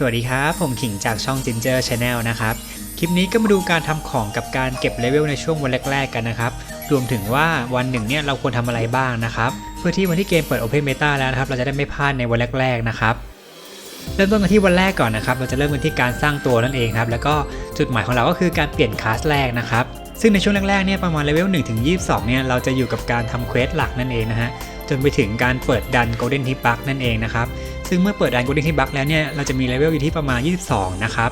สวัสดีครับ ผมขิงจากช่อง Ginger Channel นะครับ คลิปนี้ก็มาดูการทำของกับการเก็บเลเวลในช่วงวันแรก ๆ กันนะครับ รวมถึงว่าวันหนึ่งเนี่ยเราควรทำอะไรบ้างนะครับ เพื่อที่วันที่เกมเปิด Open Beta แล้วนะครับ เราจะได้ไม่พลาดในวันแรก ๆ นะครับ เริ่มต้นกันที่วันแรกก่อนนะครับ เราจะเริ่มกันที่การสร้างตัวนั่นเองครับ แล้วก็จุดหมายของเราก็คือการเปลี่ยนคลาสแรกนะครับ ซึ่งในช่วงแรกๆเนี่ยประมาณเลเวล1ถึง22เนี่ยเราจะอยู่กับการทำเควสหลักนั่นเองนะฮะ จนไปถึงการเปิดดัน Golden Tip Bug นั่นเองนะครับ ซึ่งเมื่อเปิดดัน Golden Tip Bug แล้วเนี่ย เราจะมีเลเวลอยู่ที่ประมาณ 22 นะครับ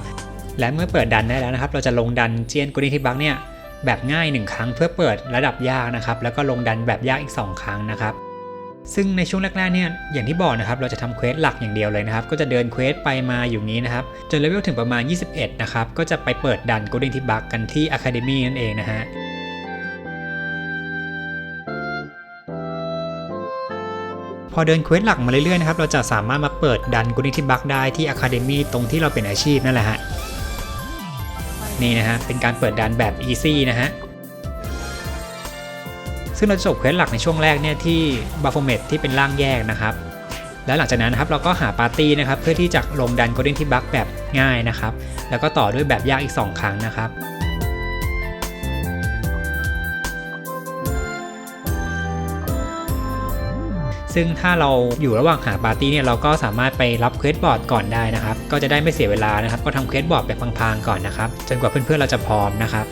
และเมื่อเปิดดันได้แล้วนะครับ เราจะลงดันเจียน Golden Tip Bug เนี่ยแบบง่าย 1 ครั้งเพื่อเปิดระดับยากนะครับ แล้วก็ลงดันแบบยากอีก 2 ครั้งนะครับ ซึ่งในช่วงแรกๆเนี่ยอย่างที่บอกนะครับเราจะทำเควสหลักอย่างเดียวเลยนะครับ ก็จะเดินเควสไปมาอยู่นี้นะครับจนเลเวลถึงประมาณ 21 นะครับก็จะไปเปิดดัน Golden Tip Bug กันที่ Academy นั่นเองนะฮะ พอเดินเควสหลักมาเรื่อยๆนะครับเราจะสามารถมาเปิดดันกุนิทิบักได้ที่ Academy ตรงที่เราเป็นอาชีพนั่นแหละฮะนี่นะฮะเป็นการเปิดดันแบบ Easy นะฮะซึ่งเราจะจบเควสหลักในช่วงแรกเนี่ยที่บัฟเฟเมตที่เป็นร่างแยกนะครับ แล้วหลังจากนั้นนะครับเราก็หาปาร์ตี้นะครับเพื่อที่จะลงดัน Golden t i b u g แบบง่ายนะครับ แล้วก็ต่อด้วยแบบยากอีก 2 ครั้งนะครับ ซึ่งถ้าเราอยู่ระหว่างหาปาร์ตี้เนี่ยเราก็สามารถไปรับเควสบอร์ดก่อนได้นะครับ ก็จะได้ไม่เสียเวลานะครับ ก็ทำเควสบอร์ดแบบพลางๆก่อนนะครับ จนกว่าเพื่อนๆเราจะพร้อมนะครับ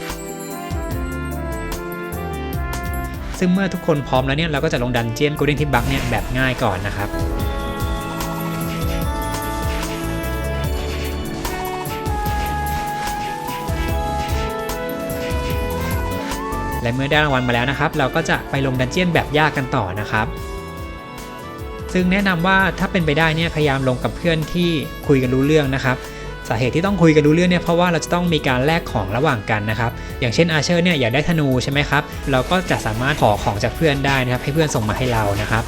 ซึ่งเมื่อทุกคนพร้อมแล้วเนี่ยเราก็จะลงดันเจียนโกลเด้นทิบักเนี่ยแบบง่ายก่อนนะครับและเมื่อได้รางวัลมาแล้วนะครับ เราก็จะไปลงดันเจียนแบบยากกันต่อนะครับ ซึ่งแนะนำว่าถ้าเป็นไปได้เนี่ยพยายามลงกับเพื่อนที่คุยกันรู้เรื่องนะครับสาเหตุที่ต้องคุยกันรู้เรื่องเนี่ยเพราะว่าเราจะต้องมีการแลกของระหว่างกันนะครับอย่างเช่นอาเชอร์เนี่ยอยากได้ธนูใช่ไหมครับเราก็จะสามารถขอของจากเพื่อนได้นะครับให้เพื่อนส่งมาให้เรานะครับ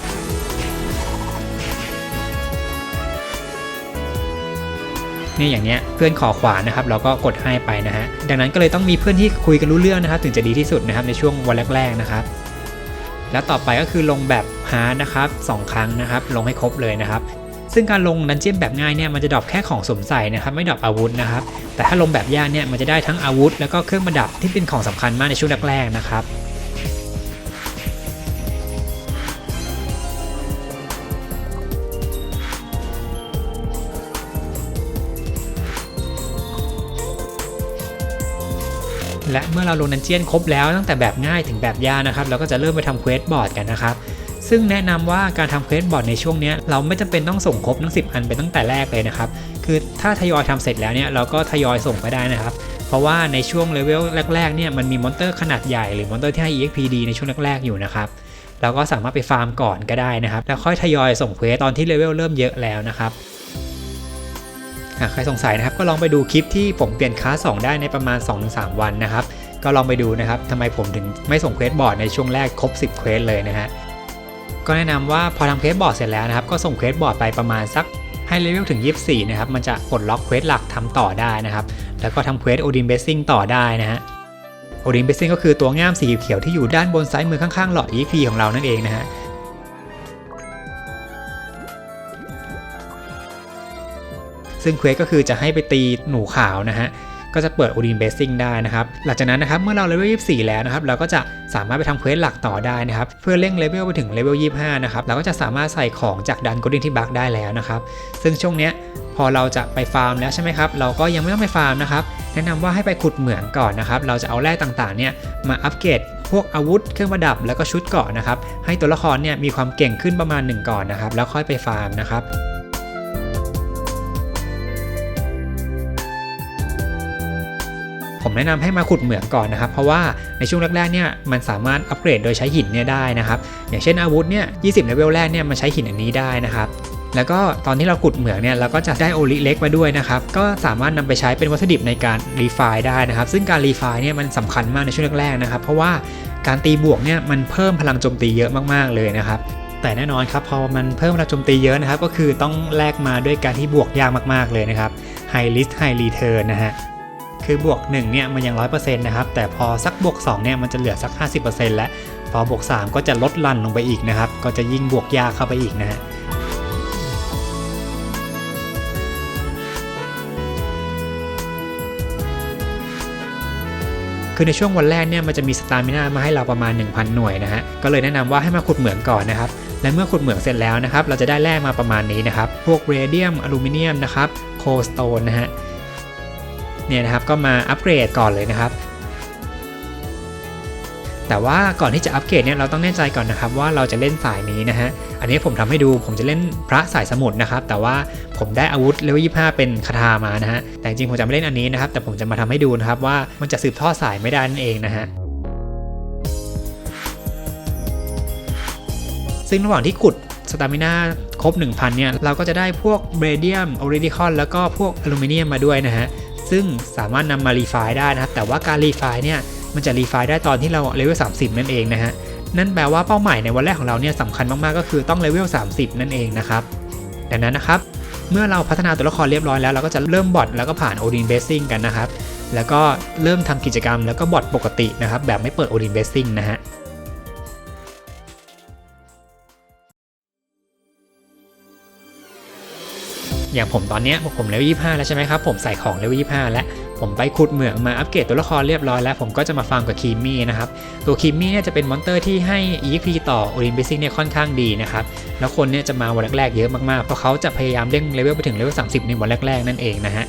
เนี่ยอย่างเนี้ยเพื่อนขอขวานนะครับเราก็กดให้ไปนะฮะดังนั้นก็เลยต้องมีเพื่อนที่คุยกันรู้เรื่องนะครับถึงจะดีที่สุดนะครับในช่วงวันแรกๆนะครับ แล้วต่อไปก็คือลงแบบฮาร์ดนะครับ2ครั้งนะครับ ลงให้ครบเลยนะครับ ซึ่งการลงดันเจี้ยนแบบง่ายเนี่ยมันจะดรอปแค่ของสวมใส่นะครับ ไม่ดรอปอาวุธนะครับ แต่ถ้าลงแบบยากเนี่ยมันจะได้ทั้งอาวุธ แล้วก็เครื่องประดับที่เป็นของสำคัญมากในช่วงแรกๆนะครับ และเมื่อเราลงดันเจียนครบแล้วตั้งแต่แบบง่ายถึงแบบยากนะครับ เราก็จะเริ่มไปทำเควสบอร์ดกันนะครับ ซึ่งแนะนำว่าการทำเควสบอร์ดในช่วงนี้เราไม่จำเป็นต้องส่งครบทั้ง 10 อันไปตั้งแต่แรกเลยนะครับ คือถ้าทยอยทำเสร็จแล้วเนี่ยเราก็ทยอยส่งไปได้นะครับ เพราะว่าในช่วงเลเวลแรกๆเนี่ยมันมีมอนเตอร์ขนาดใหญ่หรือมอนเตอร์ที่ให้ EXP ดีในช่วงแรกๆอยู่นะครับเราก็สามารถไปฟาร์มก่อนก็ได้นะครับ แล้วค่อยทยอยส่งเควสตอนที่เลเวลเริ่มเยอะแล้วนะครับ ใครสงสัยนะครับก็ลองไปดูคลิปที่ผมเปลี่ยนคลาส2ได้ในประมาณ 2-3 วันนะครับ ก็ลองไปดูนะครับทำไมผมถึงไม่ส่งเควสบอร์ดในช่วงแรกครบ 10เควสเลยนะฮะก็แนะนำว่าพอทำเควสบอร์ดเสร็จแล้วนะครับ ก็ส่งเควสบอร์ดไปประมาณสักให้เลเวลถึง 24 นะครับ มันจะปลดล็อกเควสหลักทำต่อได้นะครับ แล้วก็ทำเควสโอดินเบสซิ่งต่อได้นะฮะโอดินเบสซิ่งก็คือตัวง่ามสีเขียวที่อยู่ด้านบนซ้ายมือข้างๆหลอด EP ของเรานั่นเองนะฮะ ซึ่งเควสก็คือจะให้ไปตีหนูขาวนะฮะก็จะเปิด Odin Basing ได้นะครับ หลังจากนั้นนะครับเมื่อเราเลเวล 24 แล้วนะครับ เราก็จะสามารถไปทำเควสหลักต่อได้นะครับ เพื่อเร่งเลเวลไปถึงเลเวล 25 นะครับ เราก็จะสามารถใส่ของจากดัน Golden ที่บักได้แล้วนะครับ ซึ่งช่วงเนี้ยพอเราจะไปฟาร์มแล้วใช่ไหมครับ เราก็ยังไม่ต้องไปฟาร์มนะครับ แนะนำว่าให้ไปขุดเหมืองก่อนนะครับ เราจะเอาแร่ต่างๆเนี่ยมาอัปเกรดพวกอาวุธเครื่องประดับแล้วก็ชุดเกาะนะครับ ให้ตัวละครเนี่ยมีความเก่งขึ้นประมาณหนึ่งก่อนนะครับ แล้วค่อยไปฟาร์มนะครับ ผมแนะนำให้มาขุดเหมืองก่อนนะครับ เพราะว่าในช่วงแรกๆเนี่ยมันสามารถอัปเกรดโดยใช้หินเนี่ยได้นะครับ อย่างเช่นอาวุธเนี่ย20เลเวลแรกเนี่ยมันใช้หินอันนี้ได้นะครับแล้วก็ตอนที่เราขุดเหมืองเนี่ยเราก็จะได้โอลิเล็กมาด้วยนะครับ ก็สามารถนำไปใช้เป็นวัตถุดิบในการรีไฟได้นะครับ ซึ่งการรีไฟเนี่ยมันสำคัญมากในช่วงแรกๆนะครับ เพราะว่าการตีบวกเนี่ยมันเพิ่มพลังโจมตีเยอะมากๆเลยนะครับ แต่แน่นอนครับพอมันเพิ่มพลังโจมตีเยอะนะครับ ก็คือต้องแลกมาด้วยการที่บวกยากมากๆเลยนะครับ High Risk High Return นะฮะ คือบวก1เนี่ยมันยัง 100%นะครับแต่พอสักบวก2เนี่ยมันจะเหลือสัก 50%แล้ว พอบวก 3 ก็จะลดลันลงไปอีกนะครับ ก็จะยิ่งบวกยากเข้าไปอีกนะฮะคือในช่วงวันแรกเนี่ยมันจะมีสตาร์มิน่ามาให้เราประมาณ 1,000 หน่วยนะฮะ ก็เลยแนะนำว่าให้มาขุดเหมืองก่อนนะครับ และเมื่อขุดเหมืองเสร็จแล้วนะครับ เราจะได้แร่มาประมาณนี้นะครับ พวกเรเดียม อลูมิเนียมนะครับ โคสโตนนะฮะ เนี่ยนะครับก็มาอัปเกรดก่อนเลยนะครับ แต่ว่าก่อนที่จะอัปเกรดเนี่ยเราต้องแน่ใจก่อนนะครับว่าเราจะเล่นสายนี้นะฮะอันนี้ผมทำให้ดูผมจะเล่นพระสายสมุทรนะครับ แต่ว่าผมได้อาวุธเลเวล25เป็นคาถามานะฮะแต่จริงผมจะไม่เล่นอันนี้นะครับ แต่ผมจะมาทำให้ดูนะครับว่ามันจะสืบทอดสายไม่ได้นั่นเองนะฮะซึ่งระหว่างที่ขุดสตามินาครบ 1,000 เนี่ย เราก็จะได้พวกเบรเดียม โอริดิคอน แล้วก็พวกอลูมิเนียมมาด้วยนะฮะ ซึ่งสามารถนำมารีไฟล์ได้นะครับ แต่ว่าการรีไฟล์เนี่ยมันจะรีไฟล์ได้ตอนที่เราเลเวล30 นั่นเองนะฮะ นั่นแปลว่าเป้าหมายในวันแรกของเราเนี่ยสำคัญมากๆ ก็คือต้องเลเวล30 นั่นเองนะครับ ดังนั้นนะครับ เมื่อเราพัฒนาตัวละครเรียบร้อยแล้วเราก็จะเริ่มบอทแล้วก็ผ่านโอดินเบสซิ่งกันนะครับ แล้วก็เริ่มทำกิจกรรมแล้วก็บอทปกตินะครับแบบไม่เปิดโอดินเบสซิ่งนะฮะ อย่างผมตอนเนี้ยผมเลเวล25แล้วใช่ไหมครับ ผมใส่ของเลเวล25แล้วผมไปขุดเหมืองมาอัปเกรดตัวละครเรียบร้อยแล้ว ผมก็จะมาฟาร์มกับคีมี่นะครับ ตัวคีมี่เนี่ยจะเป็นมอนเตอร์ที่ให้ EXP ต่อโอลิมปิซิกเนี่ยค่อนข้างดีนะครับ แล้วคนเนี่ยจะมาวันแรกๆเยอะมากๆ เพราะเขาจะพยายามเร่งเลเวลไปถึงเลเวล30 ในวันแรกๆ นั่นเองนะฮะ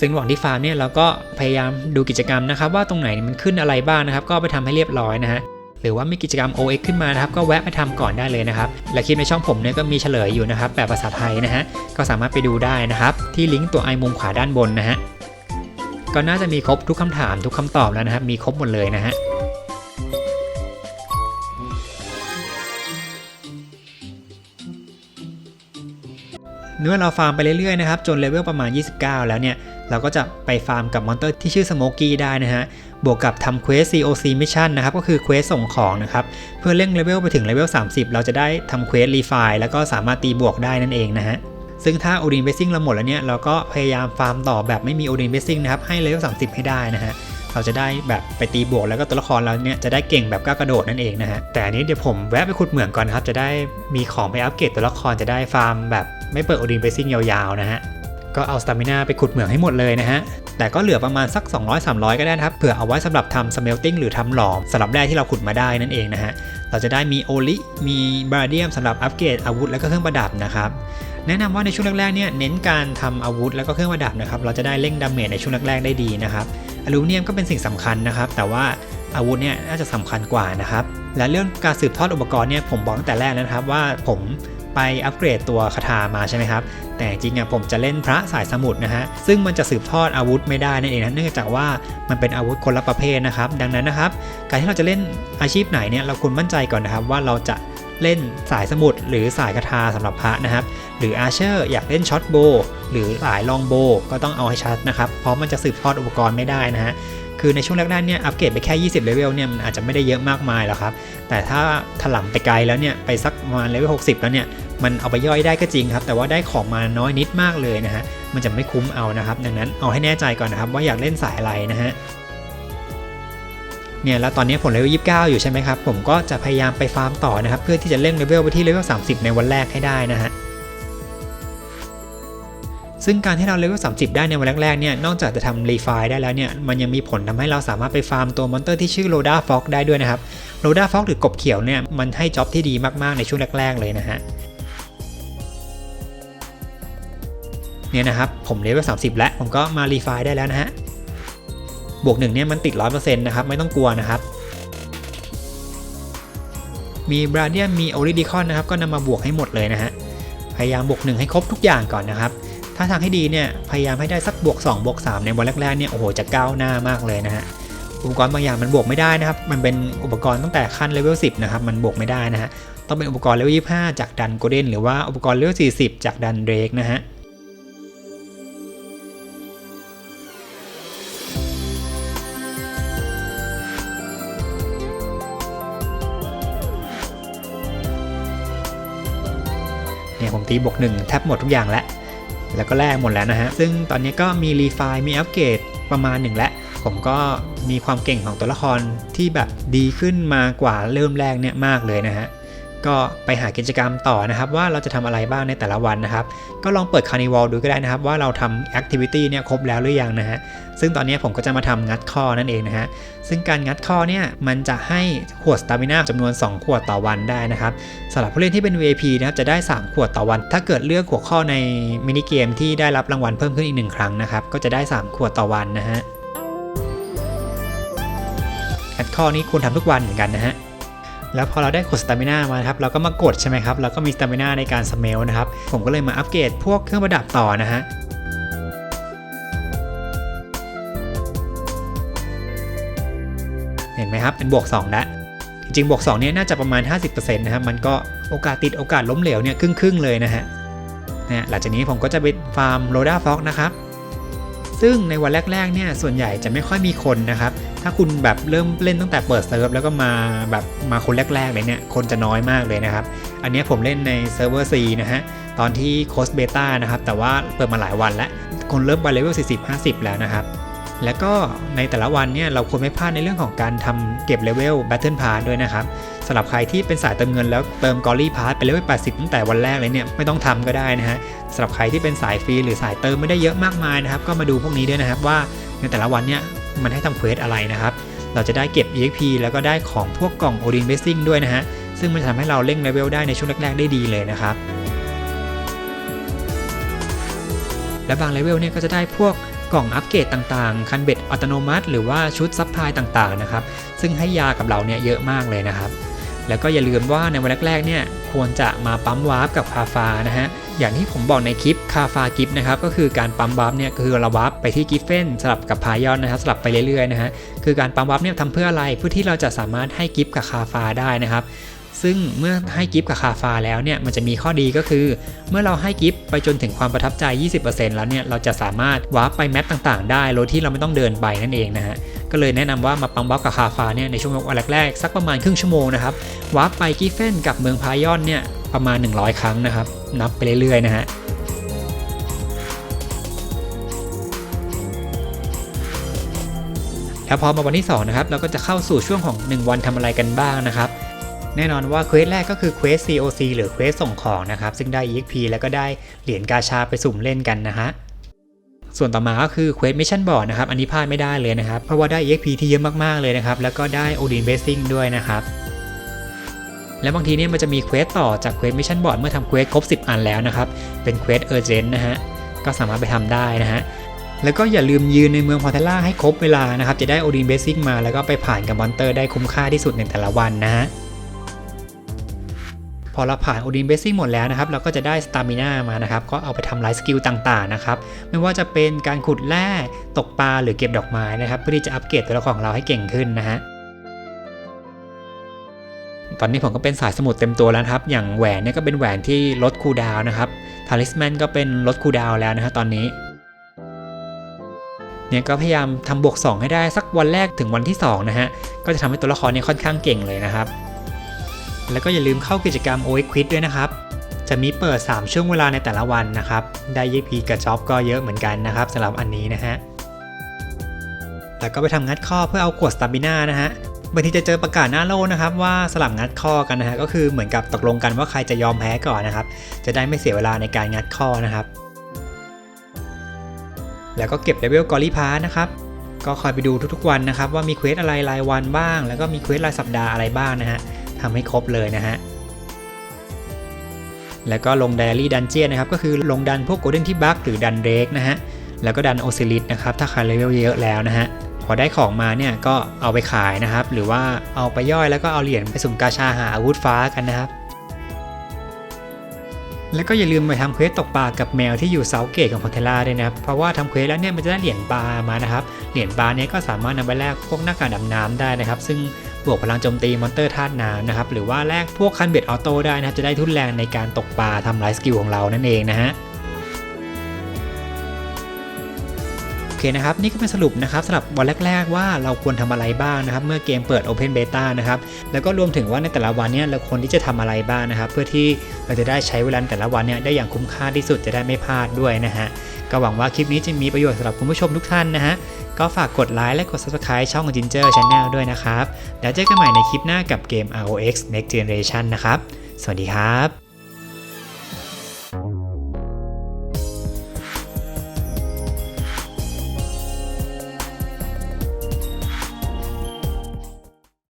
ซึ่งระหว่างที่ฟาร์มเนี่ยเราก็พยายามดูกิจกรรมนะครับว่าตรงไหนมันขึ้นอะไรบ้างนะครับ ก็ไปทำให้เรียบร้อยนะฮะ หรือว่ามีกิจกรรม OX ขึ้นมานะครับก็แวะไปทำก่อนได้เลยนะครับและคลิปในช่องผมเนี่ยก็มีเฉลยอยู่นะครับแบบภาษาไทยนะฮะก็สามารถไปดูได้นะครับที่ลิงก์ตัวไอมุมขวาด้านบนนะฮะก็น่าจะมีครบทุกคำถามทุกคำตอบแล้วนะครับมีครบหมดเลยนะฮะ เมื่อเราฟาร์มไปเรื่อยๆนะครับจนเลเวลประมาณ 29 แล้วเนี่ย เราก็จะไปฟาร์มกับมอนเตอร์ที่ชื่อสโมกี้ได้นะฮะ บวกกับทำเควส COC Mission นะครับ ก็คือเควสส่งของนะครับ เพื่อเร่งเลเวลไปถึงเลเวล 30 เราจะได้ทำเควสรีไฟล์แล้วก็สามารถตีบวกได้นั่นเองนะฮะซึ่งถ้าโอดินเบสซิ่งเราหมดแล้วเนี่ยเราก็พยายามฟาร์มต่อแบบไม่มีโอดินเบสซิ่งนะครับให้เลเวล30 ให้ได้นะฮะ เราจะได้แบบไปตีบวกแล้วก็ตัวละครเราเนี่ยจะได้เก่งแบบก้าวกระโดดนั่นเองนะฮะแต่อันนี้เดี๋ยวผมแวะไปขุดเหมืองก่อนนะครับจะได้มีของไปอัปเกรดตัวละครจะได้ฟาร์มแบบไม่เปิดโอดินเบสซิ่งยาวๆนะฮะก็เอาสตามินาไปขุดเหมืองให้หมดเลยนะฮะ แต่ก็เหลือประมาณสัก 200-300 ก็ได้นะครับ เผื่อเอาไว้สำหรับทำสเมลติ้งหรือทำหลอมสำหรับแร่ที่เราขุดมาได้นั่นเองนะฮะ เราจะได้มีโอลิ มีบราเดียมสำหรับอัปเกรดอาวุธและก็เครื่องประดับนะครับ แนะนำว่าในช่วงแรกๆเนี่ยเน้นการทำอาวุธแล้วก็เครื่องประดับนะครับเราจะได้เร่งดาเมจในช่วงแรกๆได้ดีนะครับอลูมิเนียมก็เป็นสิ่งสำคัญนะครับ แต่ว่าอาวุธเนี่ยน่าจะสำคัญกว่านะครับและเรื่องการสืบทอดอุปกรณ์เนี่ยผมบอกตั้งแต่แรกแล้วนะครับว่าผมไปอัปเกรดตัวคาถามาใช่ไหมครับ แต่จริงอะผมจะเล่นพระสายสมุทรนะฮะ ซึ่งมันจะสืบทอดอาวุธไม่ได้นั่นเองนะเนื่องจากว่ามันเป็นอาวุธคนละประเภทนะครับ ดังนั้นนะครับ การที่เราจะเล่นอาชีพไหนเนี่ยเราควรมั่นใจก่อนนะครับว่าเราจะ เล่นสายสมุทรหรือสายคาถาสำหรับพระนะครับ หรืออาเชอร์อยากเล่นช็อตโบหรือสายลองโบก็ต้องเอาให้ชัดนะครับ เพราะมันจะสืบทอดอุปกรณ์ไม่ได้นะฮะคือในช่วงแรกๆเนี่ยอัปเกรดไปแค่ 20 เลเวลเนี่ยมันอาจจะไม่ได้เยอะมากมายหรอกครับ แต่ถ้าถล่ำไปไกลแล้วเนี่ยไปสักประมาณเลเวล 60 แล้วเนี่ยมันเอาไปย่อยได้ก็จริงครับ แต่ว่าได้ของมาน้อยนิดมากเลยนะฮะมันจะไม่คุ้มเอานะครับ ดังนั้นเอาให้แน่ใจก่อนนะครับว่าอยากเล่นสายอะไรนะฮะ เนี่ยแล้วตอนนี้ผมเลเวล29 อยู่ใช่ไหมครับ ผมก็จะพยายามไปฟาร์มต่อนะครับ เพื่อที่จะเล่นเลเวลไปที่เลเวล30 ในวันแรกให้ได้นะฮะซึ่งการที่เราเลเวล30 ได้ในวันแรกๆเนี่ย นอกจากจะทำรีไฟล์ได้แล้วเนี่ย มันยังมีผลทำให้เราสามารถไปฟาร์มตัวมอนเตอร์ที่ชื่อโ o ดาฟ็อกได้ด้วยนะครับโ o ดาฟ็อกหรือกบเขียวเนี่ย มันให้จ็อบที่ดีมากๆในช่วงแรกๆเลยนะฮะ เนี่ยนะครับ ผมเลเวล30 แล้ว ผมก็มารีไฟล์ได้แล้วนะฮะ บวกหนึ่งเนี่ยมันติด 100%นะครับ ไม่ต้องกลัวนะครับ มีบราเดียมมีโอริดิคอนนะครับ ก็นำมาบวกให้หมดเลยนะฮะ พยายามบวกหนึ่งให้ครบทุกอย่างก่อนนะครับ ถ้าทางให้ดีเนี่ย พยายามให้ได้สักบวก2บวก3ในวันแรกๆเนี่ย โอ้โห จะก้าวหน้ามากเลยนะฮะ อุปกรณ์บางอย่างมันบวกไม่ได้นะครับ มันเป็นอุปกรณ์ตั้งแต่ขั้นเลเวล10นะครับ มันบวกไม่ได้นะฮะ ต้องเป็นอุปกรณ์เลเวล25จากดันโกลเด้นหรือว่าอุปกรณ์เลเวล40 จากดันเดรกนะฮะ ตีบวกหนึ่งแทบหมดทุกอย่างแล้วแล้วก็แลกหมดแล้วนะฮะ ซึ่งตอนนี้ก็มีรีไฟล์มีอัปเกรดประมาณหนึ่งแล้วผมก็มีความเก่งของตัวละครที่แบบดีขึ้นมากว่าเริ่มแรกเนี่ยมากเลยนะฮะ ก็ไปหากิจกรรมต่อนะครับ ว่าเราจะทำอะไรบ้างในแต่ละวันนะครับ ก็ลองเปิดคาร์นิวัลดูก็ได้นะครับ ว่าเราทำแอคทิวิตี้เนี่ยครบแล้วหรือยังนะฮะซึ่งตอนนี้ผมก็จะมาทำงัดข้อนั่นเองนะฮะซึ่งการงัดข้อเนี่ยมันจะให้ขวดสตามิน่าจำนวน 2 ขวดต่อวันได้นะครับสำหรับผู้เล่นที่เป็น VIP นะครับจะได้ 3 ขวดต่อวัน ถ้าเกิดเลือกหัวข้อในมินิเกมที่ได้รับรางวัลเพิ่มขึ้นอีกหนึ่งครั้งนะครับก็จะได้ 3 ขวดต่อวันนะฮะงัดข้อนี้ควรทำทุกวันเหมือนกันนะฮะ แล้วพอเราได้ขวดสตามิน่ามาครับเราก็มากดใช่ไหมครับเราก็มีสตามิน่าในการสเมลนะครับผมก็เลยมาอัปเกรดพวกเครื่องประดับต่อนะฮะเห็นไหมครับเป็นบวก2แล้วจริงบวก2เนี่ยน่าจะประมาณ 50%นะครับมันก็โอกาสติดโอกาสล้มเหลวเนี่ยครึ่งๆเลยนะฮะนะหลังจากนี้ผมก็จะไปฟาร์มโรด้าฟ็อกนะครับ ซึ่งในวันแรกๆเนี่ยส่วนใหญ่จะไม่ค่อยมีคนนะครับ ถ้าคุณแบบเริ่มเล่นตั้งแต่เปิดเซิร์ฟแล้วก็มาแบบมาคนแรกๆเลยเนี่ยคนจะน้อยมากเลยนะครับ อันนี้ผมเล่นในเซิร์ฟเวอร์ซีนะฮะตอนที่โคสเบต้านะครับแต่ว่าเปิดมาหลายวันแล้ว คนเริ่มไปเลเวล40-50 แล้วนะครับ แล้วก็ในแต่ละวันเนี่ยเราควรไม่พลาดในเรื่องของการทำเก็บเลเวล Battle Pass ด้วยนะครับสำหรับใครที่เป็นสายเติมเงินแล้วเติมกอรี่พาร์ไปเลเวล80 ตั้งแต่วันแรกเลยเนี่ยไม่ต้องทำก็ได้นะฮะสำหรับใครที่เป็นสายฟรีหรือสายเติมไม่ได้เยอะมากมายนะครับก็มาดูพวกนี้ด้วยนะครับว่าในแต่ละวันเนี่ยมันให้ทำเควสอะไรนะครับเราจะได้เก็บ EXP แล้วก็ได้ของพวกกล่อง Odin Blessing ด้วยนะฮะซึ่งมันจะทำให้เราเร่งเลเวลได้ในช่วงแรกๆได้ดีเลยนะครับและบางเลเวลเนี่ยก็จะได้พวก กล่องอัปเกรดต่างๆ คันเบ็ดอัตโนมัติ หรือว่าชุดซัพพลายต่างๆนะครับ ซึ่งให้ยากับเราเนี่ยเยอะมากเลยนะครับ แล้วก็อย่าลืมว่าในวันแรกๆเนี่ยควรจะมาปั๊มวาร์ปกับคาฟานะฮะ อย่างที่ผมบอกในคลิปคาฟากิฟนะครับก็คือการปั๊มวาร์ปเนี่ยคือเราวาร์ปไปที่กิฟเฟนสลับกับพายอนนะครับสลับไปเรื่อยๆนะฮะคือการปั๊มวาร์ปเนี่ยทำเพื่ออะไรเพื่อที่เราจะสามารถให้กิฟกับคาฟาได้นะครับ ซึ่งเมื่อให้กิฟต์กับคาฟาแล้วเนี่ยมันจะมีข้อดีก็คือ เมื่อเราให้กิฟต์ไปจนถึงความประทับใจ 20%แล้วเนี่ยเราจะสามารถวาร์ปไปแมปต่างๆ ได้โดยที่เราไม่ต้องเดินไปนั่นเองนะฮะก็เลยแนะนำว่ามาปั๊มวาร์ปกับคาฟาเนี่ยในช่วงวันแรกๆสักประมาณครึ่งชั่วโมงนะครับวาร์ปไปกิฟเฟนกับเมืองพายอนเนี่ยประมาณ 100 ครั้งนะครับนับไปเรื่อยๆนะฮะแล้วพอมาวันที่2นะครับเราก็จะเข้าสู่ช่วงของ 1 วันทำอะไรกันบ้างนะครับ แน่นอนว่าเควสแรกก็คือเควส COC หรือเควสส่งของนะครับ ซึ่งได้ EXP แล้วก็ได้เหรียญกาชาไปสุ่มเล่นกันนะฮะส่วนต่อมาก็คือเควสมิชชั่นบอร์ดนะครับ อันนี้พลาดไม่ได้เลยนะครับ เพราะว่าได้ EXP ที่เยอะมากๆเลยนะครับ แล้วก็ได้ Odin Blessing ด้วยนะครับและบางทีเนี่ยมันจะมีเควสต่อจากเควสมิชชั่นบอร์ดเมื่อทำเควสครบ 10 อันแล้วนะครับ เป็นเควสเออร์เจนนะฮะ ก็สามารถไปทำได้นะฮะ แล้วก็อย่าลืมยืนในเมืองพอเทล่าให้ครบเวลานะครับ จะได้โอดินเบสซิ่งมาแล้วก็ไปผ่านกับมอนเตอร์ได้คุ้มค่าที่สุดในแต่ละวันนะฮะ อเราผ่านโอดินเบสซิ่งหมดแล้วนะครับ เราก็จะได้สตามิน่ามานะครับ ก็เอาไปทำไลฟ์สกิลต่างๆนะครับ ไม่ว่าจะเป็นการขุดแร่ตกปลาหรือเก็บดอกไม้นะครับ เพื่อที่จะอัปเกรดตัวละครของเราให้เก่งขึ้นนะฮะตอนนี้ผมก็เป็นสายสมุดเต็มตัวแล้วครับ อย่างแหวนเนี่ยก็เป็นแหวนที่ลดคูดาวนะครับทาริสแมนก็เป็นลดคูดาวแล้วนะฮะตอนนี้เนี่ยก็พยายามทำบวก 2 ให้ได้สักวันแรกถึงวันที่2นะฮะ ก็จะทำให้ตัวละครเนี่ยค่อนข้างเก่งเลยนะครับ แล้วก็อย่าลืมเข้ากิจกรรม o อ q u i z ด้วยนะครับ จะมีเปิด 3 ช่วงเวลาในแต่ละวันนะครับ ได้ยีพีกับจ็อบก็เยอะเหมือนกันนะครับสำหรับอันนี้นะฮะแล้วก็ไปทำงัดข้อเพื่อเอาขวดสตาบิน่านะฮะบางทีจะเจอประกาศหน้าโลนะครับว่าสลับงัดข้อกันนะฮะก็คือเหมือนกับตกลงกันว่าใครจะยอมแพ้ก่อนนะครับ จะได้ไม่เสียเวลาในการงัดข้อนะครับ แล้วก็เก็บเลเวลกอรี่พาร์นะครับก็คอยไปดูทุกๆวันนะครับว่ามีเควสอะไรรายวันบ้าง แล้วก็มีเควสรายสัปดาห์อะไรบ้างนะฮะ ทำให้ครบเลยนะฮะแล้วก็ลงไดอารี่ดันเจียนนะครับก็คือลงดันพวกโกลเด้นที่บัคหรือดันเรกนะฮะแล้วก็ดันโอซิลิสนะครับถ้าใครเลเวลเยอะแล้วนะฮะพอได้ของมาเนี่ยก็เอาไปขายนะครับ หรือว่าเอาไปย่อยแล้วก็เอาเหรียญไปสุ่มกาชาหาอาวุธฟ้ากันนะครับ แล้วก็อย่าลืมไปทำเควสตกปลากับแมวที่อยู่เซาเกตของพอเทล่าด้วยนะครับเพราะว่าทำเควสแล้วเนี่ยมันจะได้เหรียญปลามานะครับเหรียญปลาเนี้ยก็สามารถนำไปแลกพวกหน้ากากดำน้ำได้นะครับ ซึ่ง บวกพลังโจมตีมอนเตอร์ธาตุน้ำนะครับหรือว่าแลกพวกคันเบ็ดออโต้ได้นะจะได้ทุนแรงในการตกปลาทำไลฟ์สกิลของเรานั่นเองนะฮะ เคนะครับนี่ก็เป็นสรุปนะครับสำหรับวันแรก ๆ ว่าเราควรทำอะไรบ้างนะครับ เมื่อเกมเปิด Open Beta นะครับแล้วก็รวมถึงว่าในแต่ละวันเนี่ยเราควรที่จะทำอะไรบ้างนะครับ เพื่อที่เราจะได้ใช้เวลาในแต่ละวันเนี่ยได้อย่างคุ้มค่าที่สุดจะได้ไม่พลาดด้วยนะฮะก็หวังว่าคลิปนี้จะมีประโยชน์สำหรับคุณผู้ชมทุกท่านนะฮะก็ฝากกดไลค์และกด Subscribe ช่องของ Ginger Channel ด้วยนะครับแล้วเจอกันใหม่ในคลิปหน้ากับเกม ROX Next Generation นะครับสวัสดีครับ